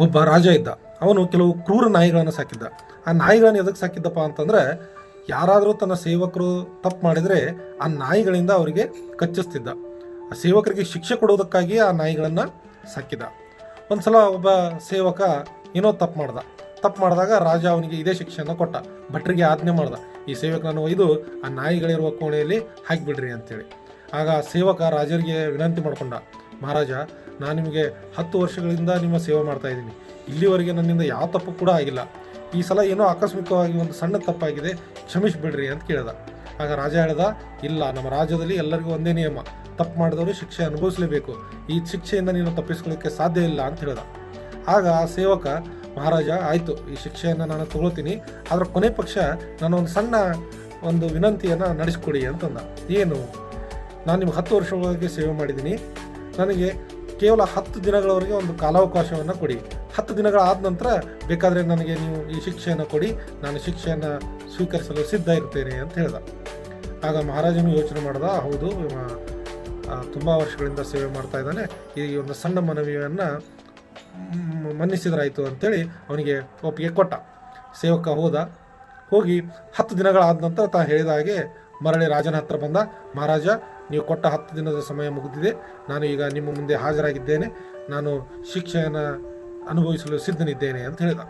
ಒಬ್ಬ ರಾಜ ಇದ್ದ. ಅವನು ಕೆಲವು ಕ್ರೂರ ನಾಯಿಗಳನ್ನು ಸಾಕಿದ್ದ. ಆ ನಾಯಿಗಳನ್ನು ಎದಕ್ಕೆ ಸಾಕಿದ್ದಪ್ಪ ಅಂತಂದ್ರೆ, ಯಾರಾದರೂ ತನ್ನ ಸೇವಕರು ತಪ್ಪು ಮಾಡಿದರೆ ಆ ನಾಯಿಗಳಿಂದ ಅವರಿಗೆ ಕಚ್ಚಿಸ್ತಿದ್ದ. ಆ ಸೇವಕರಿಗೆ ಶಿಕ್ಷೆ ಕೊಡೋದಕ್ಕಾಗಿ ಆ ನಾಯಿಗಳನ್ನು ಸಾಕಿದ ಒಂದ್ಸಲ ಒಬ್ಬ ಸೇವಕ ಏನೋ ತಪ್ಪು ಮಾಡ್ದ. ತಪ್ಪು ಮಾಡಿದಾಗ ರಾಜ ಅವನಿಗೆ ಇದೇ ಶಿಕ್ಷೆಯನ್ನು ಕೊಟ್ಟ. ಭಟ್ರಿಗೆ ಆಜ್ಞೆ ಮಾಡ್ದ. ಈ ಸೇವಕನನ್ನು ಒಯ್ದು ಆ ನಾಯಿಗಳಿರುವ ಕೋಣೆಯಲ್ಲಿ ಹಾಕಿಬಿಡ್ರಿ ಅಂತೇಳಿ. ಆಗ ಸೇವಕ ರಾಜರಿಗೆ ವಿನಂತಿ ಮಾಡಿಕೊಂಡ. ಮಹಾರಾಜ ನಾನು ನಿಮಗೆ ಹತ್ತು ವರ್ಷಗಳಿಂದ ನಿಮ್ಮ ಸೇವೆ ಮಾಡ್ತಾ ಇದ್ದೀನಿ. ಇಲ್ಲಿವರೆಗೆ ನನ್ನಿಂದ ಯಾವ ತಪ್ಪು ಕೂಡ ಆಗಿಲ್ಲ. ಈ ಸಲ ಏನೋ ಆಕಸ್ಮಿಕವಾಗಿ ಒಂದು ಸಣ್ಣ ತಪ್ಪಾಗಿದೆ ಕ್ಷಮಿಸಿಬಿಡ್ರಿ ಅಂತ ಕೇಳಿದ. ಆಗ ರಾಜ ಹೇಳ್ದ, ಇಲ್ಲ, ನಮ್ಮ ರಾಜ್ಯದಲ್ಲಿ ಎಲ್ಲರಿಗೂ ಒಂದೇ ನಿಯಮ. ತಪ್ಪು ಮಾಡಿದವರು ಶಿಕ್ಷೆ ಅನುಭವಿಸಲೇಬೇಕು. ಈ ಶಿಕ್ಷೆಯಿಂದ ನೀನು ತಪ್ಪಿಸ್ಕೊಳ್ಳೋಕ್ಕೆ ಸಾಧ್ಯ ಇಲ್ಲ ಅಂತ ಹೇಳ್ದ. ಆಗ ಆ ಸೇವಕ, ಮಹಾರಾಜ, ಆಯಿತು, ಈ ಶಿಕ್ಷೆಯನ್ನು ನಾನು ತಗೊಳ್ತೀನಿ. ಆದರೆ ಕೊನೆ ಪಕ್ಷ ನಾನು ಒಂದು ಸಣ್ಣ ಒಂದು ವಿನಂತಿಯನ್ನು ನಡೆಸ್ಕೊಡಿ ಅಂತಂದ ಏನು? ನಾನು ನಿಮ್ಗೆ ಹತ್ತು ವರ್ಷಗಳಿಗೆ ಸೇವೆ ಮಾಡಿದ್ದೀನಿ. ನನಗೆ ಕೇವಲ ಹತ್ತು ದಿನಗಳವರೆಗೆ ಒಂದು ಕಾಲಾವಕಾಶವನ್ನು ಕೊಡಿ. ಹತ್ತು ದಿನಗಳಾದ ನಂತರ ಬೇಕಾದರೆ ನನಗೆ ನೀವು ಈ ಶಿಕ್ಷೆಯನ್ನು ಕೊಡಿ. ನಾನು ಶಿಕ್ಷೆಯನ್ನು ಸ್ವೀಕರಿಸಲು ಸಿದ್ಧ ಇರ್ತೇನೆ ಅಂತ ಹೇಳ್ದ. ಆಗ ಮಹಾರಾಜನು ಯೋಚನೆ ಮಾಡ್ದ, ಹೌದು ತುಂಬ ವರ್ಷಗಳಿಂದ ಸೇವೆ ಮಾಡ್ತಾ ಇದ್ದಾನೆ. ಈ ಒಂದು ಸಣ್ಣ ಮನವಿಯನ್ನು ಮನ್ನಿಸಿದ್ರಾಯಿತು ಅಂಥೇಳಿ ಅವನಿಗೆ ಒಪ್ಪಿಗೆ ಕೊಟ್ಟ. ಸೇವಕ ಹೋದ. ಹೋಗಿ ಹತ್ತು ದಿನಗಳಾದ ನಂತರ ತಾ ಹೇಳಿದ ಹಾಗೆ ಮರಳಿ ರಾಜನ ಹತ್ರ ಬಂದ. ಮಹಾರಾಜ ನೀವು ಕೊಟ್ಟ ಹತ್ತು ದಿನದ ಸಮಯ ಮುಗಿದಿದೆ. ನಾನು ಈಗ ನಿಮ್ಮ ಮುಂದೆ ಹಾಜರಾಗಿದ್ದೇನೆ. ನಾನು ಶಿಕ್ಷೆಯನ್ನು ಅನುಭವಿಸಲು ಸಿದ್ಧನಿದ್ದೇನೆ ಅಂತ ಹೇಳಿದ.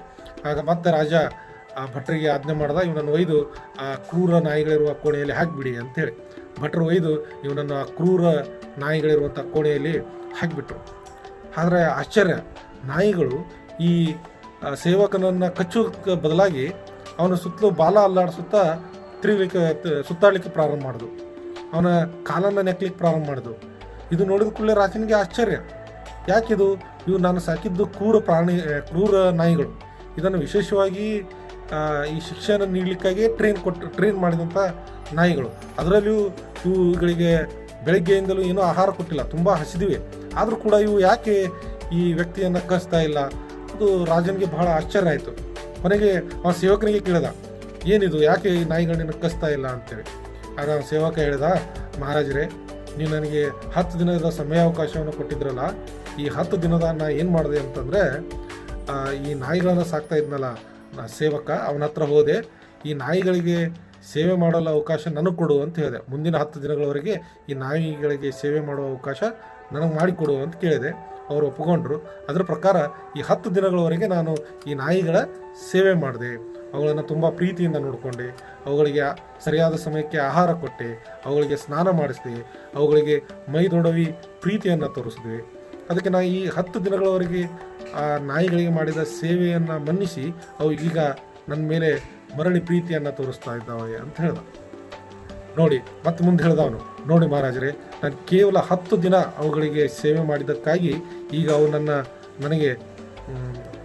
ಆಗ ಮತ್ತೆ ರಾಜ, ಆ, ಭಟ್ರಿಗೆ ಆಜ್ಞೆ ಮಾಡ್ದ, ಇವನನ್ನು ಒಯ್ದು, ಆ, ಕ್ರೂರ ನಾಯಿಗಳಿರುವ ಕೋಣೆಯಲ್ಲಿ ಹಾಕಿಬಿಡಿ ಅಂತೇಳಿ ಭಟ್ರು ಒಯ್ದು ಇವನನ್ನು ಆ ಕ್ರೂರ ನಾಯಿಗಳಿರುವಂಥ ಕೋಣೆಯಲ್ಲಿ ಹಾಕಿಬಿಟ್ರು ಆದರೆ ಆಶ್ಚರ್ಯ, ನಾಯಿಗಳು ಈ ಸೇವಕನನ್ನು ಕಚ್ಚೋಕ್ಕೆ ಬದಲಾಗಿ ಅವನ ಸುತ್ತಲೂ ಬಾಲ ಅಲ್ಲಾಡಿಸುತ್ತಾ ತಿರುಗಲಿಕ್ಕೆ, ಸುತ್ತಾಡಲಿಕ್ಕೆ ಪ್ರಾರಂಭ ಮಾಡಿದ್ವು. ಅವನ ಕಾಲನ್ನು ನೆಕ್ಲಿಕ್ಕೆ ಪ್ರಾರಂಭ ಮಾಡಿದ್ವು. ಇದು ನೋಡಿದ ಕೂಡಲೇ ರಾಜನಿಗೆ ಆಶ್ಚರ್ಯ. ಯಾಕಿದು? ಇವು ನಾನು ಸಾಕಿದ್ದು ಕ್ರೂರ ಪ್ರಾಣಿ ಕ್ರೂರ ನಾಯಿಗಳು. ಇದನ್ನು ವಿಶೇಷವಾಗಿ ಈ ಶಿಕ್ಷಣ ನೀಡಲಿಕ್ಕಾಗಿ ಟ್ರೈನ್ ಕೊಟ್ಟು ಟ್ರೈನ್ ಮಾಡಿದಂಥ ನಾಯಿಗಳು. ಅದರಲ್ಲಿಯೂ ಇವುಗಳಿಗೆ ಬೆಳಗ್ಗೆಯಿಂದಲೂ ಏನೂ ಆಹಾರ ಕೊಟ್ಟಿಲ್ಲ. ತುಂಬ ಹಸಿದಿವೆ. ಆದರೂ ಕೂಡ ಇವು ಯಾಕೆ ಈ ವ್ಯಕ್ತಿಯನ್ನು ಕಸ್ತಾ ಇಲ್ಲ? ಅದು ರಾಜನಿಗೆ ಬಹಳ ಆಶ್ಚರ್ಯ ಆಯಿತು. ಕೊನೆಗೆ ಅವನ ಸೇವಕನಿಗೆ ಕೇಳಿದ, ಏನಿದು? ಯಾಕೆ ಈ ನಾಯಿಗಳನ್ನ ಕಸ್ತಾ ಇಲ್ಲ ಅಂತೇಳಿ. ಆಗ ಸೇವಕ ಹೇಳಿದ, ಮಹಾರಾಜರೇ, ನೀವು ನನಗೆ ಹತ್ತು ದಿನದ ಸಮಯಾವಕಾಶವನ್ನು ಕೊಟ್ಟಿದ್ರಲ್ಲ, ಈ ಹತ್ತು ದಿನದ ನಾ ಏನು ಮಾಡಿದೆ ಅಂತಂದರೆ ಈ ನಾಯಿಗಳನ್ನು ಸಾಕ್ತಾ ಇದ್ನಲ್ಲ ನಾ ಸೇವಕ, ಅವನ ಹತ್ರ ಹೋದೆ, ಈ ನಾಯಿಗಳಿಗೆ ಸೇವೆ ಮಾಡಲು ಅವಕಾಶ ನನಗೆ ಕೊಡು ಅಂತ ಹೇಳಿದೆ. ಮುಂದಿನ ಹತ್ತು ದಿನಗಳವರೆಗೆ ಈ ನಾಯಿಗಳಿಗೆ ಸೇವೆ ಮಾಡುವ ಅವಕಾಶ ನನಗೆ ಮಾಡಿಕೊಡು ಅಂತ ಕೇಳಿದೆ. ಅವರು ಒಪ್ಪಿಕೊಂಡ್ರು ಅದರ ಪ್ರಕಾರ ಈ ಹತ್ತು ದಿನಗಳವರೆಗೆ ನಾನು ಈ ನಾಯಿಗಳ ಸೇವೆ ಮಾಡಿದೆ. ಅವುಗಳನ್ನು ತುಂಬ ಪ್ರೀತಿಯಿಂದ ನೋಡಿಕೊಂಡೆ, ಅವುಗಳಿಗೆ ಸರಿಯಾದ ಸಮಯಕ್ಕೆ ಆಹಾರ ಕೊಟ್ಟೆ, ಅವುಗಳಿಗೆ ಸ್ನಾನ ಮಾಡಿಸಿದೆ, ಅವುಗಳಿಗೆ ಮೈದೊಡವಿ ಪ್ರೀತಿಯನ್ನು ತೋರಿಸಿದ್ವಿ ಅದಕ್ಕೆ ನಾ ಈ ಹತ್ತು ದಿನಗಳವರೆಗೆ ಆ ನಾಯಿಗಳಿಗೆ ಮಾಡಿದ ಸೇವೆಯನ್ನು ಮನ್ನಿಸಿ ಅವು ಈಗ ನನ್ನ ಮೇಲೆ ಮರಳಿ ಪ್ರೀತಿಯನ್ನು ತೋರಿಸ್ತಾ ಇದ್ದಾವೆ ಅಂತ ಹೇಳ್ದ. ನೋಡಿ, ಮತ್ತೆ ಮುಂದೆ ಹೇಳ್ದ ಅವನು ನೋಡಿ ಮಹಾರಾಜರೇ, ನಾನು ಕೇವಲ ಹತ್ತು ದಿನ ಅವುಗಳಿಗೆ ಸೇವೆ ಮಾಡಿದ್ದಕ್ಕಾಗಿ ಈಗ ಅವು ನನ್ನ, ನನಗೆ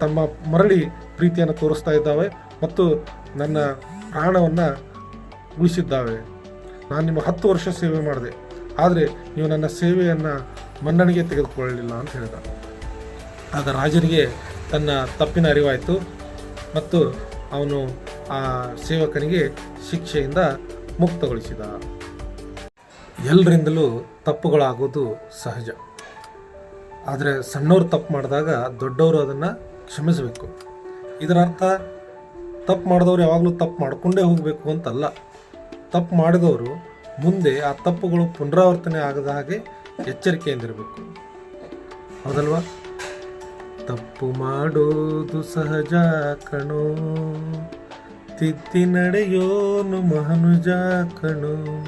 ತಮ್ಮ ಮರಳಿ ಪ್ರೀತಿಯನ್ನು ತೋರಿಸ್ತಾ ಇದ್ದಾವೆ. ಮತ್ತು ನನ್ನ ಪ್ರಾಣವನ್ನು ಉಳಿಸಿದ್ದಾವೆ. ನಾನು ನಿಮ್ಮ ಹತ್ತು ವರ್ಷ ಸೇವೆ ಮಾಡಿದೆ. ಆದರೆ ನೀವು ನನ್ನ ಸೇವೆಯನ್ನು ಮನ್ನಣೆಗೆ ತೆಗೆದುಕೊಳ್ಳಲಿಲ್ಲ ಅಂತ ಹೇಳಿದ. ಆಗ ರಾಜನಿಗೆ ತನ್ನ ತಪ್ಪಿನ ಅರಿವಾಯಿತು ಮತ್ತು ಅವನು ಆ ಸೇವಕನಿಗೆ ಶಿಕ್ಷೆಯಿಂದ ಮುಕ್ತಗೊಳಿಸಿದ. ಎಲ್ಲರಿಂದಲೂ ತಪ್ಪುಗಳಾಗೋದು ಸಹಜ. ಆದರೆ ಸಣ್ಣವ್ರು ತಪ್ಪು ಮಾಡಿದಾಗ ದೊಡ್ಡವರು ಅದನ್ನು ಕ್ಷಮಿಸಬೇಕು. ಇದರ ಅರ್ಥ ತಪ್ಪು ಮಾಡಿದವರು ಯಾವಾಗಲೂ ತಪ್ಪು ಮಾಡ್ಕೊಂಡೇ ಹೋಗಬೇಕು ಅಂತಲ್ಲ. ತಪ್ಪು ಮಾಡಿದವರು ಮುಂದೆ ಆ ತಪ್ಪುಗಳು ಪುನರಾವರ್ತನೆ ಆಗದ ಹಾಗೆ ಎಚ್ಚರಿಕೆಯಿಂದಿರಬೇಕು. ಹೌದಲ್ವಾ? ತಪ್ಪು ಮಾಡೋದು ಸಹಜ ಕಣೋ. ತಿತ್ತಿ ನಡೆಯೋನು ಮಹನುಜ ಕಣೋ.